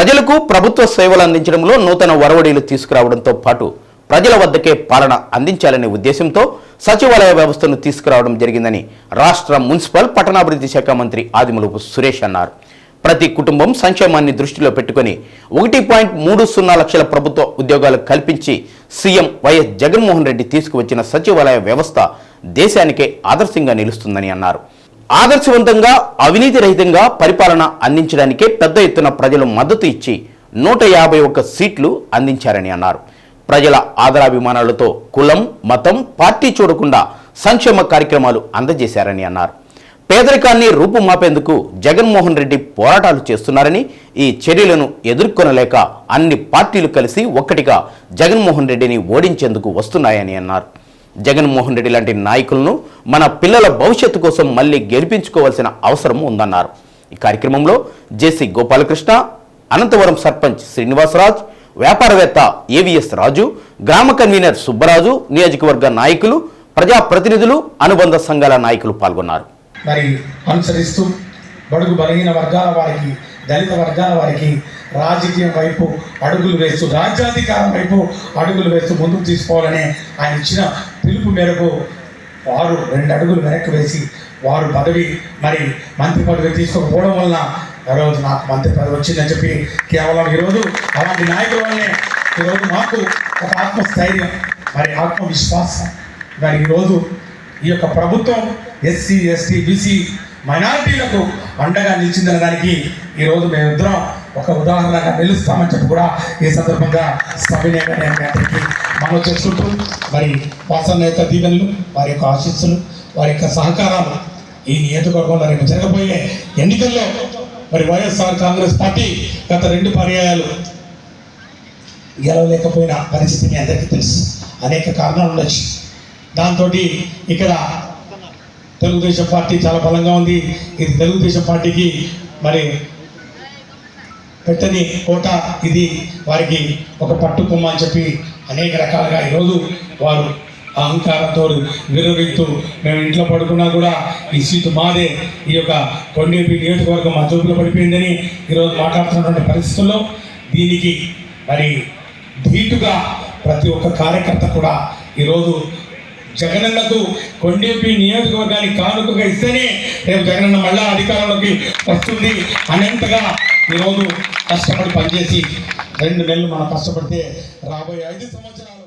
ప్రజలకు ప్రభుత్వ సేవలు అందించడంలో నూతన వరవడీలు తీసుకురావడంతో పాటు ప్రజల వద్దకే పాలన అందించాలనే ఉద్దేశంతో సచివాలయ వ్యవస్థను తీసుకురావడం జరిగిందని రాష్ట్ర మున్సిపల్ పట్టణాభివృద్ధి శాఖ మంత్రి ఆదిమూలపు సురేష్ అన్నారు. ప్రతి కుటుంబం సంక్షేమాన్ని దృష్టిలో పెట్టుకుని ఒకటి పాయింట్ మూడు సున్నా లక్షల ప్రభుత్వ ఉద్యోగాలు కల్పించి సీఎం వైఎస్ జగన్మోహన్ రెడ్డి తీసుకువచ్చిన సచివాలయ వ్యవస్థ దేశానికే ఆదర్శంగా నిలుస్తుందని అన్నారు. ఆదర్శవంతంగా అవినీతి రహితంగా పరిపాలన అందించడానికే పెద్ద ఎత్తున ప్రజలు మద్దతు ఇచ్చి నూట యాభై ఒక్క సీట్లు అందించారని అన్నారు. ప్రజల ఆదరాభిమానాలతో కులం మతం పార్టీ చూడకుండా సంక్షేమ కార్యక్రమాలు అందజేశారని అన్నారు. పేదరికాన్ని రూపుమాపేందుకు జగన్మోహన్ రెడ్డి పోరాటాలు చేస్తున్నారని ఈ చర్యలను ఎదుర్కొనలేక అన్ని పార్టీలు కలిసి ఒక్కటిగా జగన్మోహన్ రెడ్డిని ఓడించేందుకు వస్తున్నాయని అన్నారు. జగన్మోహన్ రెడ్డి లాంటి నాయకులను మన పిల్లల భవిష్యత్తు కోసం మళ్ళీ గెలిపించుకోవాల్సిన అవసరం ఉందన్నారు. ఈ కార్యక్రమంలో జేసీ గోపాలకృష్ణ అనంతవరం సర్పంచ్ శ్రీనివాసరాజ్ వ్యాపారవేత్త ఏవిఎస్ రాజు గ్రామ కన్వీనర్ సుబ్బరాజు నియోజకవర్గ నాయకులు ప్రజాప్రతినిధులు అనుబంధ సంఘాల నాయకులు పాల్గొన్నారు. మరి అనుసరిస్తూ బడుగు బలహీన వర్గాల వారికి దళిత వర్గాల వారికి రాజకీయం వైపు అడుగులు వేస్తూ రాజ్యాధికారం వైపు అడుగులు వేస్తూ ముందుకు తీసుకోవాలనే ఆయన ఇచ్చిన పిలుపు మేరకు వారు రెండు అడుగులు వెనక్కి వేసి వారు పదవి మరి మంత్రి పదవి తీసుకోకపోవడం వలన ఈరోజు నాకు మంత్రి పదవి వచ్చిందని చెప్పి కేవలం ఈరోజు అలాంటి నాయకుల వల్లనే ఈరోజు మాకు ఒక ఆత్మస్థైర్యం మరి ఆత్మవిశ్వాసం. మరి ఈరోజు ఈ యొక్క ప్రభుత్వం ఎస్సీ ఎస్టీ బీసీ మైనారిటీలకు అండగా నిలిచిందన్న దానికి ఈరోజు మేమిద్దరం ఒక ఉదాహరణగా నిలుస్తామని చెప్పి కూడా ఈ సందర్భంగా సవినయంగా నేను అందరికీ మనం చేసుకుంటూ మరి వాసన యొక్క దీవెనలు వారి యొక్క ఆశీస్సులు వారి యొక్క సహకారాలు ఈ నియోజకవర్గంలో రేపు జరగబోయే ఎన్నికల్లో మరి వైఎస్ఆర్ కాంగ్రెస్ పార్టీ గత రెండు పర్యాయాలు గెలవలేకపోయిన పరిస్థితి మీ అందరికీ తెలుసు. అనేక కారణాలు ఉండొచ్చు. దాంతో ఇక్కడ తెలుగుదేశం పార్టీ చాలా బలంగా ఉంది. ఇది తెలుగుదేశం పార్టీకి మరి పెట్టని కోట. ఇది వారికి ఒక పట్టుకొమ్మ అని చెప్పి అనేక రకాలుగా ఈరోజు వారు అహంకారంతో విరవిస్తూ మేము ఇంట్లో పడుకున్నా కూడా ఈ సీటు మాదే. ఈ యొక్క కొండేపి నియోజకవర్గం మా చూపులో పడిపోయిందని ఈరోజు మాట్లాడుతున్నటువంటి పరిస్థితుల్లో దీనికి మరి ధీటుగా ప్రతి ఒక్క కార్యకర్త కూడా ఈరోజు జగనన్నకు కొండేపి నియోజకవర్గానికి కానుకగా ఇస్తేనే రేపు జగనన్న మళ్ళా అధికారంలోకి వస్తుంది అనేంతగా ఈరోజు కష్టపడి పనిచేసి రెండు నెలలు మనం కష్టపడితే రాబోయే ఐదు సంవత్సరాలు